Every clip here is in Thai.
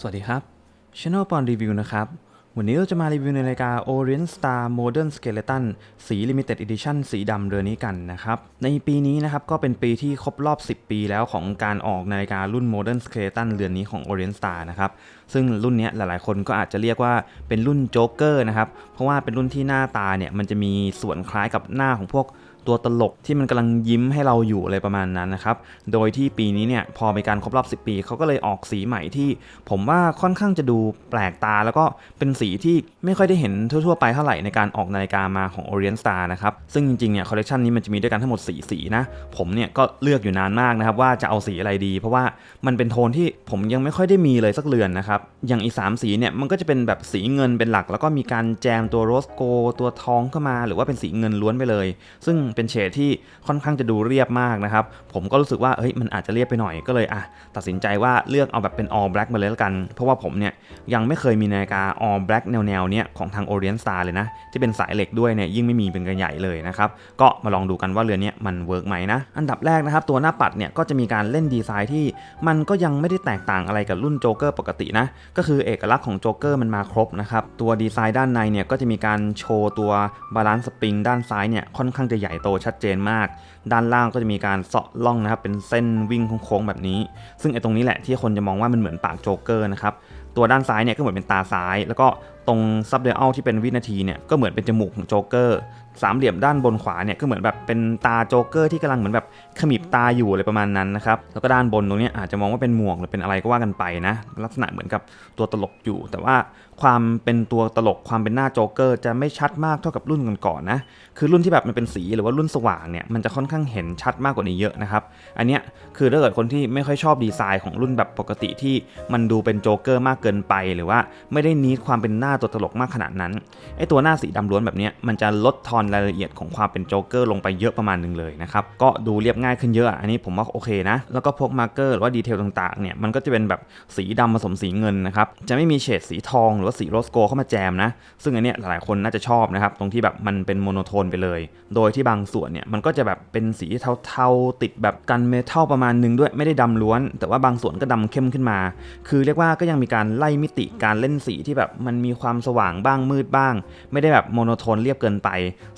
สวัสดีครับ Channel ปอนรีวิวนะครับ วันนี้เราจะมารีวิวในรายการ Orient Star Modern Skeleton สี Limited Edition สีดำเรือนี้กันนะครับ ในปีนี้นะครับก็เป็นปีที่ครบรอบ 10 ปีแล้วของการออกนาฬิการุ่น Modern Skeleton เรือนนี้ของ Orient Star นะครับ ซึ่งรุ่นนี้หลายๆ คนก็อาจจะเรียกว่าเป็นรุ่นโจ๊กเกอร์นะครับ เพราะว่าเป็นรุ่นที่หน้าตาเนี่ยมันจะมีส่วนคล้ายกับหน้าของพวก ตัวตลกที่มันกำลังยิ้มให้เราอยู่อะไรประมาณนั้นนะครับ โดยที่ปีนี้เนี่ยพอมีการครบรอบ 10 ปีเขาก็เลยออกสีใหม่ที่ ผมว่าค่อนข้างจะดูแปลกตา แล้วก็เป็นสีที่ไม่ค่อยได้เห็นทั่วๆไปเท่าไหร่ในการออกนาฬิกามาของ Orient Star นะครับ ซึ่งจริงๆเนี่ยคอลเลคชันนี้มันจะมีด้วยกันทั้งหมด4สีนะ ผมเนี่ยก็เลือกอยู่นานมากนะครับว่าจะเอาสีอะไรดี เพราะว่ามันเป็นโทนที่ผมยังไม่ค่อยได้มีเลยสักเรือนนะครับ อย่างอีกสามสีเนี่ยมันก็จะเป็นแบบสีเงินเป็นหลัก แล้วก็มีการแจมตัวโรสโกตัวทองเข้ามา หรือว่าเป็นสีเงินล้วนไปเลย ซึ่งเป็นเฉดที่ค่อนข้างจะดูเรียบมากนะครับ ผมก็รู้สึกว่าเฮ้ยมันอาจจะเรียบไปหน่อยก็เลยอะตัดสินใจว่าเลือกเอาแบบเป็น all black มาเลยแล้วกัน เพราะว่าผมเนี่ยยังไม่เคยมีนาฬิกา all black แนวๆเนี้ยของทาง Orient Star เลยนะ ที่เป็นสายเหล็กด้วยเนี่ยยิ่งไม่มีเป็นกันใหญ่เลยนะครับ ก็มาลองดูกันว่าเรือนนี้มันเวิร์กไหมนะอันดับแรกนะครับตัวหน้าปัดเนี่ยก็จะมีการเล่นดีไซน์ที่มันก็ยังไม่ได้แตกต่างอะไรกับรุ่นโจ๊กเกอร์ปกตินะก็คือเอกลักษณ์ของโจ๊กเกอร์มันมาครบนะครับตัวดีไซน์ด้านในเนี่ยก็จะมีการโชว์ตัวบาลานซ์สปริงด้านซ้ายเนี่ยค่อนข้างจะใหญ่โตชัดเจนมาก ด้านล่างก็จะมีการเสาะล่องนะครับเป็นเส้นวิ่งโค้งๆแบบนี้ ซึ่งไอ้ตรงนี้แหละที่คนจะมองว่ามันเหมือนปากโจ๊กเกอร์นะครับ ตัวด้านซ้ายเนี่ยก็เหมือนเป็นตาซ้าย แล้วก็ตรงซับเดลที่เป็นวินาทีเนี่ยก็เหมือนเป็นจมูกของโจ๊กเกอร์สามเหลี่ยมด้านบนขวาเนี่ยก็เหมือนแบบเป็นตาโจ๊กเกอร์ที่กำลังเหมือนแบบขมิบตาอยู่อะไรประมาณนั้นนะครับแล้วก็ด้านบนตรงนี้อาจจะมองว่าเป็นหมวกหรือเป็นอะไรก็ว่ากันไปนะลักษณะเหมือนกับตัวตลกอยู่ แต่ว่าความเป็นตัวตลกความเป็นหน้าโจ๊กเกอร์จะไม่ชัดมากเท่ากับรุ่นก่อนๆนะคือรุ่นที่แบบมันเป็นสีหรือว่ารุ่นสว่างเนี่ยมันจะค่อนข้างเห็นชัดมากกว่านี้เยอะนะครับอันเนี้ยคือถ้าเกิดคนที่ไม่ค่อยชอบดีไซน์ของรุ่นแบบปกติที่มันดูเป็นโจ๊กเกอร์มากเกินไปหรือว่าไม่ได้นิดความเป็นหน้าตัวตลกมากขนาดนั้นไอตัวหน้าสีดำล้วนแบบนี้มันจะลดทอนรายละเอียดของความเป็นโจ๊กเกอร์ลงไปเยอะประมาณหนึ่งเลยนะครับก็ดูเรียบง่ายขึ้นเยอะอันนี้ผมว่าโอเคนะแล้วก็พวกมาร์กเกอร์หรือว่าดีเทลต่างๆเนี่ยมันก็จะเป็นแบบสีดำผสมสีเงินนะครับจะไม่มีเฉดสีทองหรือว่าสีโรสโกเข้ามาแจมนะซึ่งอันเนี้ยหลายคนน่าจะชอบนะครับตรงที่แบบมันเป็นโมโนโทนไปเลย โดยที่บางส่วนเนี่ยมันก็จะแบบเป็นสีเทาๆติดแบบกันเมทัลประมาณหนึงด้วยไม่ได้ดำล้วน แต่ว่าบางส่วนก็ดำเข้มขึ้นมา คือเรียกว่าก็ยังมีการไล่มิติการเล่นสีที่แบบมันมีความสว่างบ้างมืดบ้าง ไม่ได้แบบโมโนโทนเรียบเกินไป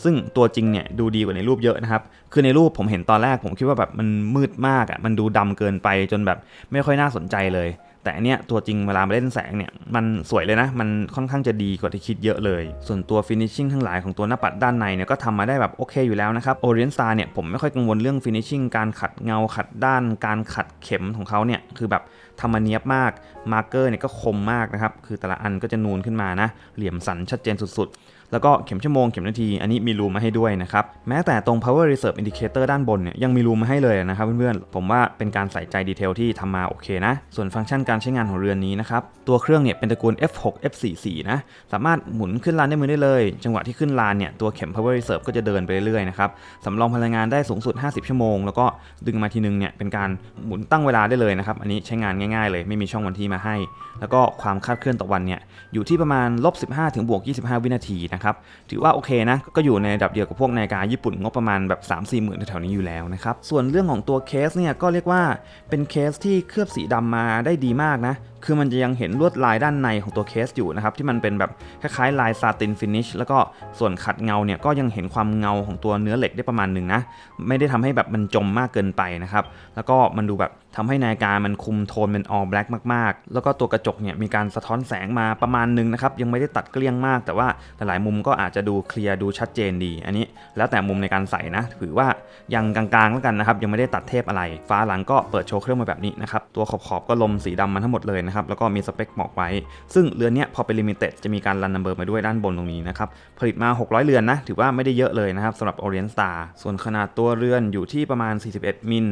ซึ่งตัวจริงเนี่ยดูดีกว่าในรูปเยอะนะครับ คือในรูปผมเห็นตอนแรกผมคิดว่าแบบมันมืดมากอะมันดูดำเกินไปจนแบบไม่ค่อยน่าสนใจเลย แต่อันเนี้ยตัวจริงเวลามาเล่นแสงเนี่ยมันสวยเลยนะ มันค่อนข้างจะดีกว่าที่คิดเยอะเลย ส่วนตัวฟินิชชิ่งทั้งหลายของตัวหน้าปัดด้านในเนี่ยก็ทำมาได้แบบโอเคอยู่แล้วนะครับ Orient Star เนี่ยผมไม่ค่อยกังวลเรื่องฟินิชชิ่งการขัดเงาขัดด้าน การขัดเข็มของเขาเนี่ยคือแบบทำมาเนียบมากมาร์กเกอร์เนี่ยก็คมมากนะครับคือแต่ละอันก็จะนูนขึ้นมานะเหลี่ยมสันชัดเจนสุดๆ แล้วก็เข็มชั่วโมงเข็มนาที อันนี้มีรูมาให้ด้วยนะครับ แม้แต่ตรง power reserve indicator ด้านบนเนี่ยยังมีรูมาให้เลยนะครับเพื่อนๆ ผมว่าเป็นการใส่ใจดีเทลที่ทำมาโอเคนะ ส่วนฟังก์ชันการใช้งานของเรือนนี้นะครับ ตัวเครื่องเนี่ยเป็นตระกูล F6 F44 นะ สามารถหมุนขึ้นลานด้วยมือได้เลย จังหวะที่ขึ้นลานเนี่ยตัวเข็ม power reserve ก็จะเดินไปเรื่อยๆนะครับสำรองพลังงานได้สูงสุด 50 ชั่วโมง แล้วก็ดึงมาทีนึงเนี่ยเป็นการหมุนตั้งเวลาได้เลยนะครับ อันนี้ใช้งานง่ายๆเลย ไม่มีช่องวันที่มาให้ แล้วก็ความคาดเคลื่อนต่อวันเนี่ยอยู่ที่ประมาณลบ15ถึงบวก25 วินาทีนะครับ ถือว่าโอเคนะ ก็อยู่ในระดับเดียวกับพวกนาฬิกาญี่ปุ่นงบประมาณแบบ3 4หมื่นแถวๆนี้อยู่แล้วนะครับ ส่วนเรื่องของตัวเคสเนี่ยก็เรียกว่าเป็นเคสที่เคลือบสีดำมาได้ดีมากนะคือมันจะยังเห็นลวดลายด้านในของตัวเคสอยู่นะครับที่มันเป็นแบบคล้ายๆลายซาตินฟินิชแล้วก็ส่วนขัดเงาเนี่ยก็ยังเห็นความเงาของตัวเนื้อเหล็กได้ประมาณหนึ่งนะไม่ได้ทำให้แบบมันจมมากเกินไปนะครับแล้วก็มันดูแบบทำให้นาฬิกามันคุมโทนเป็น all black มากๆ แล้วก็ตัวกระจกเนี่ยมีการสะท้อนแสงมาประมาณหนึงนะครับยังไม่ได้ตัดเกลี้ยงมาก แต่ว่าหลายๆมุมก็อาจจะดูเคลียร์ดูชัดเจนดี อันนี้แล้วแต่มุมในการใส่นะถือว่ายังกลางๆแล้วกันนะครับยังไม่ได้ตัดเทพอะไรฟ้าหลังก็เปิดโชว์เครื่องมาแบบนี้นะครับตัวขอบๆก็ลมสีดำมาทั้งหมดเลยนะครับแล้วก็มีสเปคบอกไว้ ซึ่งเรือนนี้พอเป็นลิมิเต็ดจะมีการรันนัมเบอร์มาด้วยด้านบนตรงนี้นะครับผลิตมา 600 เรือนนะถือว่าไม่ได้เยอะเลยนะครับสำหรับ Orient Star ส่วนขนาดตัวเรือนอยู่ที่ประมาณ 41 มิล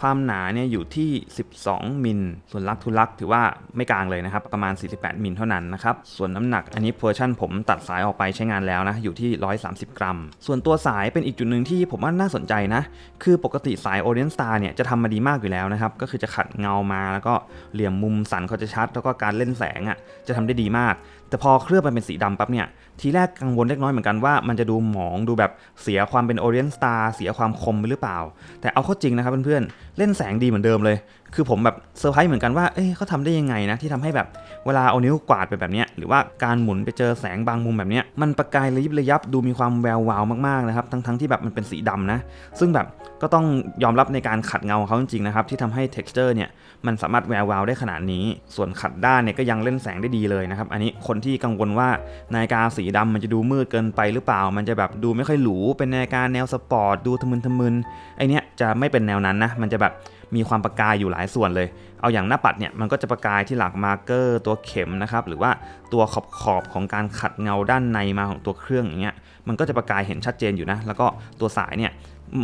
ความหนาเนี่ยอยู่ที่ 12 มิล ส่วนลักทุลักถือว่าไม่กลางเลยนะครับ ประมาณ 48 มิลเท่านั้นนะครับ ส่วนน้ำหนักอันนี้เวอร์ชันผมตัดสายออกไปใช้งานแล้วนะ อยู่ที่ 130 กรัม ส่วนตัวสายเป็นอีกจุดหนึ่งที่ผมว่าน่าสนใจนะ คือปกติสาย Orient Star เนี่ยจะทำมาดีมากอยู่แล้วนะครับ ก็คือจะขัดเงามาแล้วก็เหลี่ยมมุมสันเขาจะชัด แล้วก็การเล่นแสงอะจะทำได้ดีมาก แต่พอเคลือบมันเป็นสีดำปั๊บเนี่ย ทีแรกกังวลเล็กน้อยเหมือนกันว่ามันจะดูหมองดูแบบเสียความเป็นออเรียนสตาร์เสียความคมไปหรือเปล่า แต่เอาเข้าจริงนะครับเพื่อนๆเล่นแสงดีเหมือนเดิมเลย คือผมแบบเซอร์ไพรส์เหมือนกันว่า เอ้ยเขาทำได้ยังไงนะ ที่ทำให้แบบเวลาเอานิ้วกวาดไปแบบเนี้ย หรือว่าการหมุนไปเจอแสงบางมุมแบบเนี้ย มันประกายระยิบระยับดูมีความแวววาวมากๆนะครับ ทั้งๆที่แบบมันเป็นสีดำนะ ซึ่งแบบก็ต้องยอมรับในการขัดเงาของเขาจริงๆนะครับ ที่ทำให้ texture เนี่ย มันสามารถแวววาวได้ขนาดนี้ ส่วนขัดด้านเนี่ยก็ยังเล่นแสงได้ดีเลยนะครับ อันนี้คนที่กังวลว่านาฬิกาสีดำมันจะดูมืดเกินไปหรือเปล่า มันจะแบบดูไม่ค่อยหรู เป็นนาฬิกาแนวสปอร์ต ดูทะมึนทะมึนไอเนี้ยจะไม่เป็นแนวนั้นนะ มันจะแบบ มีความประกายอยู่หลายส่วนเลย เอาอย่างหน้าปัดเนี่ยมันก็จะประกายที่หลักมาร์เกอร์ตัวเข็มนะครับหรือว่าตัวขอบขอบของการขัดเงาด้านในมาของตัวเครื่องอย่างเงี้ยมันก็จะประกายเห็นชัดเจนอยู่นะ แล้วก็ตัวสายเนี่ย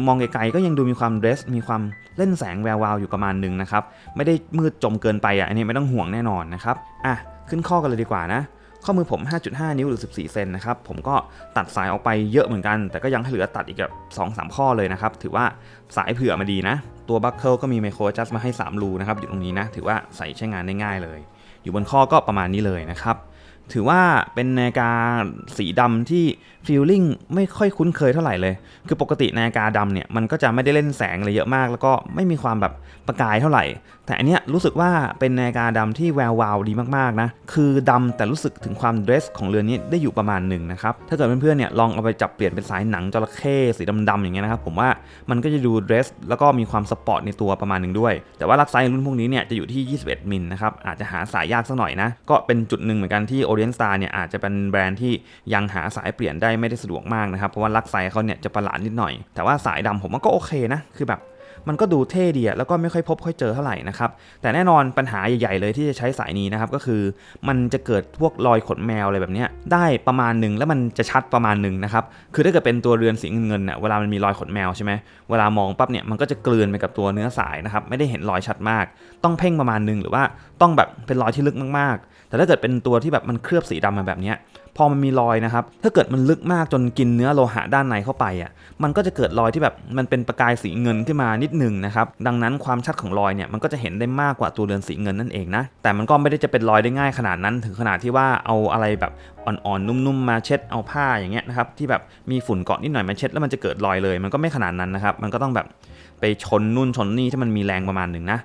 มองไกลๆก็ยังดูมีความเดรส มีความเล่นแสงแวววาวอยู่ประมาณหนึ่งนะครับ ไม่ได้มืดจมเกินไปอะอันนี้ไม่ต้องห่วงแน่นอนนะครับ อะ ขึ้นข้อกันเลยดีกว่านะ ข้อมือผม 5.5 นิ้วหรือ 14 เซนนะครับ ผมก็ตัดสายออกไปเยอะเหมือนกัน แต่ก็ยังเหลือตัดอีกแบบ2-3 ข้อเลยนะครับ ถือว่าสายเผื่อมาดีนะ ตัวบัคเกิลก็มีไมโครจัสมาให้ 3 รูนะครับ อยู่ตรงนี้นะ ถือว่าใส่ใช้งานได้ง่ายเลย อยู่บนข้อก็ประมาณนี้เลยนะครับ ถือว่าเป็นนาฬิกาสีดำที่ฟีลลิ่งไม่ค่อยคุ้นเคยเท่าไหร่เลย คือปกตินาฬิกาดำเนี่ยมันก็จะไม่ได้เล่นแสงอะไรเยอะมาก แล้วก็ไม่มีความแบบประกายเท่าไหร่ แต่อันเนี้ยรู้สึกว่าเป็นนาฬิกาดำที่แวววาวดีมากๆนะ คือดำแต่รู้สึกถึงความเดรสของเรือนนี้ได้อยู่ประมาณหนึ่งนะครับ ถ้าเกิดเพื่อนๆเนี่ยลองเอาไปจับเปลี่ยนเป็นสายหนังจระเข้สีดำๆอย่างเงี้ยนะครับผมว่ามันก็จะดูเดรส แล้วก็มีความสปอร์ตในตัวประมาณหนึ่งด้วย แต่ว่าลักไซส์รุ่นพวกนี้เนี่ยจะอยู่ที่ 21มิลนะครับอาจจะหาสายยากสักหน่อยนะก็เป็นจุดหนึ่งเหมือนกันที่ Orient Star เนี่ยอาจจะเป็นแบรนด์ที่ยังหาสายเปลี่ยนได้ไม่ได้สะดวกมากนะครับ เพราะว่าลักไซเขาเนี่ยจะประหลาดนิดหน่อย แต่ว่าสายดำผมว่าก็โอเคนะ คือแบบมันก็ดูเท่ดีอะแล้วก็ไม่ค่อยพบค่อยเจอเท่าไหร่นะครับ แต่แน่นอนปัญหาใหญ่ๆเลยที่จะใช้สายนี้นะครับ ก็คือมันจะเกิดพวกรอยขนแมวอะไรแบบเนี้ยได้ประมาณหนึ่งแล้วมันจะชัดประมาณหนึ่งนะครับ คือถ้าเกิดเป็นตัวเรือนสีเงินๆเนี่ยเวลามันมีรอยขนแมวใช่ไหมเวลามองปั๊บเนี่ยมันก็จะกลืนไปกับตัวเนื้อสายนะครับ ไม่ได้เห็นรอยชัดมาก ต้องเพ่งประมาณหนึ่งหรือว่าต้องแบบเป็นรอยที่ลึกมากๆ แต่ถ้าเกิดเป็นตัวที่แบบมันเคลือบสีดำมาแบบนี้พอมันมีรอยนะครับ ถ้าเกิดมันลึกมากจนกินเนื้อโลหะด้านในเข้าไปอะ มันก็จะเกิดรอยที่แบบมันเป็นประกายสีเงินขึ้นมานิดหนึ่งนะครับ ดังนั้นความชัดของรอยเนี่ยมันก็จะเห็นได้มากกว่าตัวเรือนสีเงินนั่นเองนะ แต่มันก็ไม่ได้จะเป็นรอยได้ง่ายขนาดนั้น ถึงขนาดที่ว่าเอาอะไรแบบอ่อนๆนุ่มๆมาเช็ดเอาผ้าอย่างเงี้ยนะครับที่แบบมีฝุ่นเกาะนิดหน่อยมาเช็ดแล้วมันจะเกิดรอยเลย มันก็ไม่ขนาดนั้นนะครับ มันก็ต้องแบบไปชนนู่นชนนี่ที่มันมีแรงประมาณหนึ่งนะ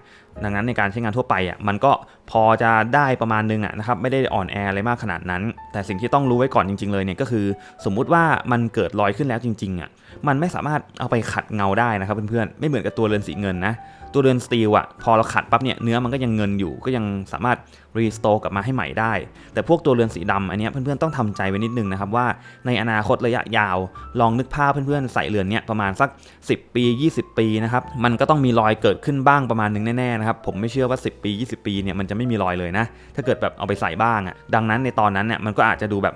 ดังนั้นในการใช้งานทั่วไปอะมันก็พอจะได้ประมาณนึงอะนะครับไม่ได้อ่อนแออะไรมากขนาดนั้น แต่สิ่งที่ต้องรู้ไว้ก่อนจริง ๆ เลยเนี่ยก็คือ สมมุติว่ามันเกิดรอยขึ้นแล้วจริงๆอะมันไม่สามารถเอาไปขัดเงาได้นะครับเพื่อนๆไม่เหมือนกับตัวเรือนสีเงินนะ ตัวเรือนสตีลอะพอเราขัดปั๊บเนี่ยเนื้อมันก็ยังเงินอยู่ก็ยังสามารถรีสโตร์กลับมาให้ใหม่ได้ แต่พวกตัวเรือนสีดำอันนี้เพื่อนๆต้องทำใจไว้นิดนึงนะครับว่าในอนาคตระยะยาว ลองนึกภาพเพื่อนๆใส่เรือนเนี้ยประมาณสัก 10 ปี 20 ปีนะครับมันก็ต้องมีรอยเกิดขึ้นบ้างประมาณหนึงแน่ๆนะครับผมไม่เชื่อว่า 10 ปี 20 ปีเนี่ยมันจะไม่มีรอยเลยนะถ้าเกิดแบบเอาไปใส่บ้างอะดังนั้นในตอนนั้นเนี่ยมันก็อาจจะดูแบบ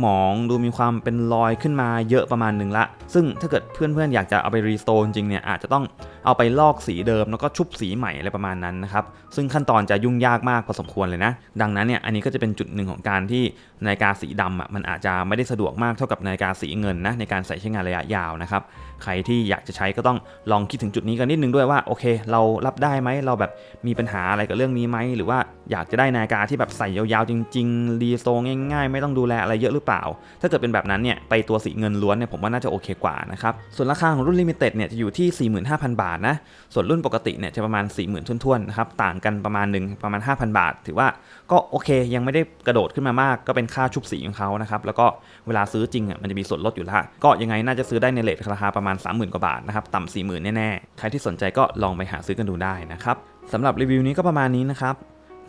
หมองๆดูมีความเป็นรอยขึ้นมาเยอะประมาณหนึ่งละ ซึ่งถ้าเกิดเพื่อนๆอยากจะเอาไปรีสโตร์จริงเนี่ยอาจจะต้อง เอาไปลอกสีเดิมแล้วก็ชุบสีใหม่อะไรประมาณนั้นนะครับ ซึ่งขั้นตอนจะยุ่งยากมากพอสมควรเลยนะ ดังนั้นเนี่ยอันนี้ก็จะเป็นจุดหนึ่งของการที่นาฬิกาสีดำอะมันอาจจะไม่ได้สะดวกมากเท่ากับนาฬิกาสีเงินนะในการใส่ใช้งานระยะยาวนะครับ ใครที่อยากจะใช้ก็ต้องลองคิดถึงจุดนี้กันนิดนึงด้วยว่าโอเค เรารับได้ไหมเราแบบมีปัญหาอะไรกับเรื่องนี้ไหมหรือว่าอยากจะได้นาฬิกาที่แบบใส่ยาวๆจริง ๆ รีโซง่ายๆ ไม่ต้องดูแลอะไรเยอะหรือเปล่า ถ้าเกิดเป็นแบบนั้นเนี่ยไปตัวสีเงินล้วนเนี่ยผมว่าน่าจะโอเคกว่านะครับส่วนราคาของรุ่นลิมิเต็ดเนี่ยจะอยู่ที่ 45,000 บาทนะ ส่วนรุ่นปกติเนี่ยจะประมาณ 40,000ทุ่นๆนะครับ ต่างกันประมาณหนึ่งประมาณ 5,000 บาท ถือว่าก็โอเค ยังไม่ได้กระโดดขึ้นมามาก ก็เป็นค่าชุบสีของเขานะครับ แล้วก็เวลาซื้อจริงอะมันจะมีส่วนลดอยู่ละก็ยังไงน่าจะซื้อได้ในเลทราคาประมาณ 30,000 กว่าบาทนะครับ ต่ำ40,000แน่ๆ ใครที่สนใจก็ลองไปหาซื้อกันดูได้นะครับสำหรับรีวิวนี้ก็ประมาณนี้นะครับ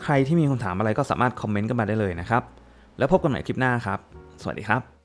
ใครที่มีคำถามอะไรก็สามารถคอมเมนต์กันมาได้เลยนะครับ แล้วพบกันใหม่คลิปหน้าครับ สวัสดีครับ